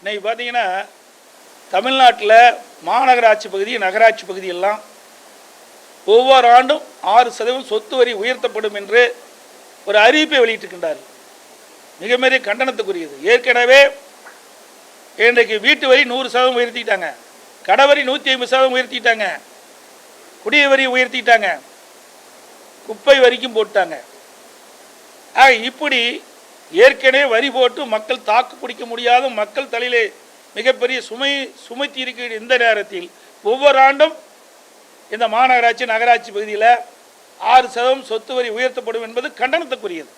இன்றைக்கி பார்த்தீங்கன்னா தமிழ்நாட்டில் மாநகராட்சி பகுதி நகராட்சி பகுதியெல்லாம் ஒவ்வொரு ஆண்டும் ஆறு சதவீதம் சொத்து வரி உயர்த்தப்படும் என்று ஒரு அறிவிப்பை வெளியிட்டிருக்கின்றார் மிக பெரிய கண்டனத்துக்குரியது. ஏற்கனவே இன்றைக்கு வீட்டு வரி நூறு சதவீதம் உயர்த்திட்டாங்க. கடவரி நூற்றி ஐம்பது சதவீதம் உயர்த்திட்டாங்க. குடிய வரி உயர்த்திட்டாங்க. குப்பை வரிக்கும் போட்டாங்க. ஆக இப்படி ஏற்கனவே வரி போட்டு மக்கள் தாக்கு பிடிக்க முடியாத மக்கள் தலையிலே மிகப்பெரிய சுமை சுமைத்தி இருக்கிற இந்த நேரத்தில் ஒவ்வொரு ஆண்டும் இந்த மாநகராட்சி நகராட்சி பகுதியில் ஆறு சதவீதம் சொத்து வரி உயர்த்தப்படும் என்பது கண்டனத்துக்குரியது.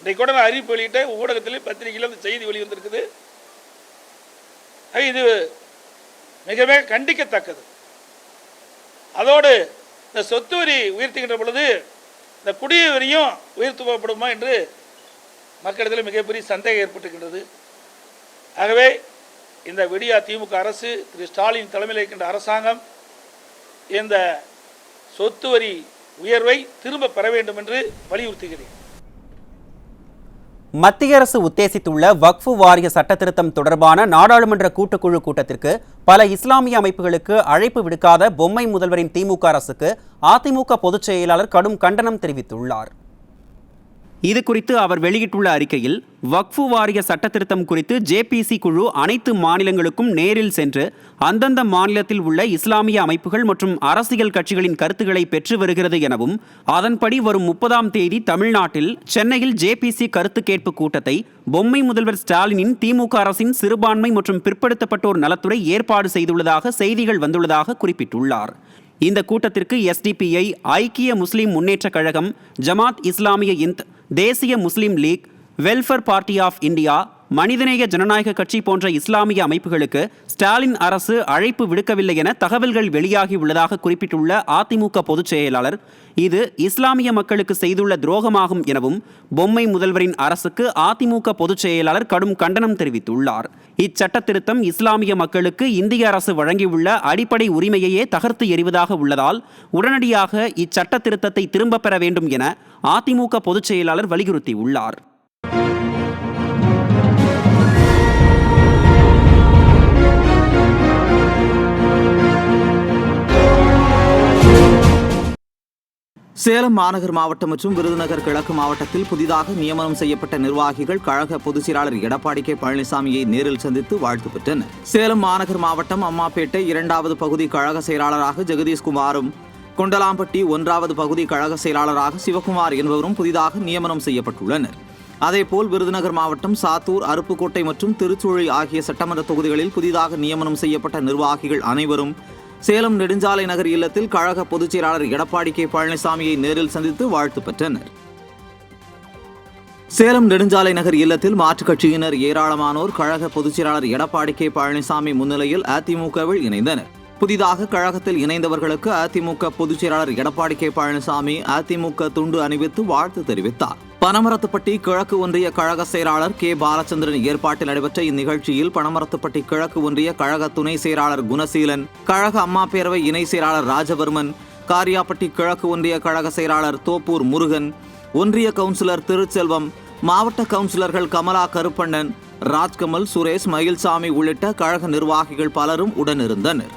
இன்றைக்கு கூட நான் அறிவிப்பு வெளியிட்ட ஊடகத்திலே பத்திரிகையில் அந்த செய்தி வெளிவந்திருக்குது. இது மிக மிக கண்டிக்கத்தக்கது. அதோடு இந்த சொத்து வரி உயர்த்துகின்ற பொழுது இந்த குடிய வரியும் உயர்த்தப்படுமா என்று மக்களிடத்தில் மிகப்பெரிய சந்தேகம் ஏற்பட்டுகின்றது ஆகவே இந்த விடியா திமுக அரசு திரு ஸ்டாலின் தலைமையில் இருக்கின்ற அரசாங்கம் இந்த சொத்து வரி உயர்வை திரும்ப பெற வேண்டும் என்று வலியுறுத்துகிறேன். மத்திய அரசு உத்தேசித்துள்ள வக்ஃபு வாரிய சட்டத்திருத்தம் தொடர்பான நாடாளுமன்ற கூட்டுக்குழு கூட்டத்திற்கு பல இஸ்லாமிய அமைப்புகளுக்கு அழைப்பு விடுக்காத பொம்மை முதல்வரின் திமுக அரசுக்கு அதிமுக பொதுச் செயலாளர் கடும் கண்டனம் தெரிவித்துள்ளார். இது குறித்து அவர் வெளியிட்டுள்ள அறிக்கையில் வக்ஃபு வாரிய சட்டத்திருத்தம் குறித்து ஜேபிசி குழு அனைத்து மாநிலங்களுக்கும் நேரில் சென்று அந்தந்த மாநிலத்தில் உள்ள இஸ்லாமிய அமைப்புகள் மற்றும் அரசியல் கட்சிகளின் கருத்துக்களை பெற்று வருகிறது எனவும் அதன்படி வரும் முப்பதாம் தேதி தமிழ்நாட்டில் சென்னையில் ஜேபிசி கருத்து கேட்பு கூட்டத்தை பொம்மை முதல்வர் ஸ்டாலினின் திமுக அரசின் சிறுபான்மை மற்றும் பிற்படுத்தப்பட்டோர் நலத்துறை ஏற்பாடு செய்துள்ளதாக செய்திகள் வந்துள்ளதாக குறிப்பிட்டுள்ளார். இந்த கூட்டத்திற்கு எஸ்டிபிஐ ஐக்கிய முஸ்லிம் முன்னேற்றக் கழகம் ஜமாத் இஸ்லாமிய இந்த் தேசிய Muslim League Welfare Party of India மனிதநேய ஜனநாயக கட்சி போன்ற இஸ்லாமிய அமைப்புகளுக்கு ஸ்டாலின் அரசு அழைப்பு விடுக்கவில்லை என தகவல்கள் வெளியாகி உள்ளதாக குறிப்பிட்டுள்ள அதிமுக பொதுச் செயலாளர் இது இஸ்லாமிய மக்களுக்கு செய்துள்ள துரோகமாகும் எனவும் பொம்மை முதல்வரின் அரசுக்கு அதிமுக பொதுச் செயலாளர் கடும் கண்டனம் தெரிவித்துள்ளார். இச்சட்ட திருத்தம் இஸ்லாமிய மக்களுக்கு இந்திய அரசு வழங்கியுள்ள அடிப்படை உரிமையையே தகர்த்து எறிவதாக உள்ளதால் உடனடியாக இச்சட்ட திருத்தத்தை திரும்பப் பெற வேண்டும் என அதிமுக பொதுச் செயலாளர் வலியுறுத்தியுள்ளார். சேலம் மாநகர் மாவட்டம் மற்றும் விருதுநகர் கிழக்கு மாவட்டத்தில் புதிதாக நியமனம் செய்யப்பட்ட நிர்வாகிகள் கழக பொதுச் செயலாளர் எடப்பாடி கே பழனிசாமியை நேரில் சந்தித்து வாழ்த்து பெற்றனர். சேலம் மாநகர் மாவட்டம் அம்மாப்பேட்டை இரண்டாவது பகுதி கழக செயலாளராக ஜெகதீஷ்குமாரும் கொண்டலாம்பட்டி ஒன்றாவது பகுதி கழக செயலாளராக சிவகுமார் என்பவரும் புதிதாக நியமனம் செய்யப்பட்டுள்ளனர். அதேபோல் விருதுநகர் மாவட்டம் சாத்தூர் அருப்புக்கோட்டை மற்றும் திருச்சுழி ஆகிய சட்டமன்ற தொகுதிகளில் புதிதாக நியமனம் செய்யப்பட்ட நிர்வாகிகள் அனைவரும் சேலம் நெடுஞ்சாலை நகர் இல்லத்தில் கழக பொதுச் செயலாளர் எடப்பாடி கே பழனிசாமியை நேரில் சந்தித்து வாழ்த்து பெற்றனர். சேலம் நெடுஞ்சாலை நகர் இல்லத்தில் மாற்றுக் கட்சியினர் ஏராளமானோர் கழக பொதுச் செயலாளர் எடப்பாடி கே பழனிசாமி முன்னிலையில் அதிமுகவில் இணைந்தனர். புதிதாக கழகத்தில் இணைந்தவர்களுக்கு அதிமுக பொதுச்செயலாளர் எடப்பாடி கே பழனிசாமி அதிமுக துண்டு அணிவித்து வாழ்த்து தெரிவித்தார். பனமரத்துப்பட்டி கிழக்கு ஒன்றிய கழக செயலாளர் கே. பாலச்சந்திரன் ஏற்பாட்டில் நடைபெற்ற இந்நிகழ்ச்சியில் பனமரத்துப்பட்டி கிழக்கு ஒன்றிய கழக துணை செயலாளர் குணசீலன் கழக அம்மா பேரவை இணை செயலாளர் ராஜவர்மன் காரியாப்பட்டி கிழக்கு ஒன்றிய கழக செயலாளர் தோப்பூர் முருகன் ஒன்றிய கவுன்சிலர் திருச்செல்வம் மாவட்ட கவுன்சிலர்கள் கமலா கருப்பண்ணன் ராஜ்கமல் சுரேஷ் மயில்சாமி உள்ளிட்ட கழக நிர்வாகிகள் பலரும் உடனிருந்தனர்.